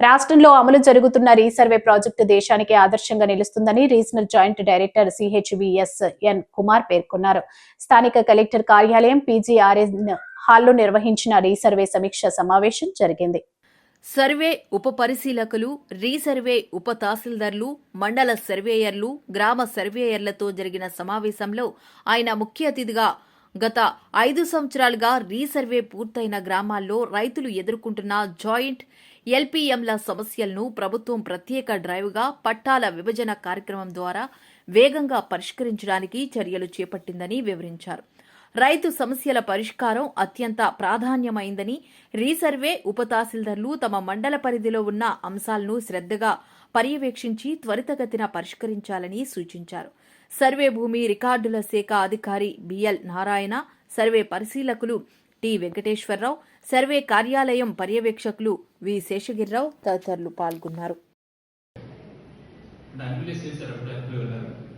రాష్ట్రంలో అమలు జరుగుతున్న రీసర్వే ప్రాజెక్టు దేశానికి ఆదర్శంగా నిలుస్తుందని regional joint director CHVS N Kumar పేర్కొన్నారు. స్థానిక కలెక్టర్ కార్యాలయం పీజీఆర్ఎన్ హాల్లో నిర్వహించిన రీసర్వే సమీక్ష సమావేశం జరిగింది. సర్వే ఉప పరిశీలకులు రీసర్వే ఉప తహసీల్దార్లు మండల సర్వేయర్లు గ్రామ సర్వేయర్లతో జరిగిన సమావేశంలో ఆయన ముఖ్య అతిథిగా గత ఐదు సంవత్సరాలుగా రీసర్వే పూర్తయిన గ్రామాల్లో రైతులు ఎదుర్కొంటున్న జాయింట్ ఎల్పీఎంల సమస్యలను ప్రభుత్వం ప్రత్యేక డ్రైవ్గా పట్టాల విభజన కార్యక్రమం ద్వారా వేగంగా పరిష్కరించడానికి చర్యలు చేపట్టిందని వివరించారు. రైతు సమస్యల పరిష్కారం అత్యంత ప్రాధాన్యమైందని రీసర్వే ఉప తహసీల్దార్లు తమ మండల పరిధిలో ఉన్న అంశాలను శ్రద్ధగా పర్యవేక్షించి త్వరితగతిన పరిష్కరించాలని సూచించారు. సర్వే భూమి రికార్డుల శాఖ అధికారి బిఎల్ నారాయణ సర్వే పరిశీలకులు టి వెంకటేశ్వరరావు సర్వే కార్యాలయం పర్యవేక్షకులు వి శేషగిరిరావు తదితరులు పాల్గొన్నారు.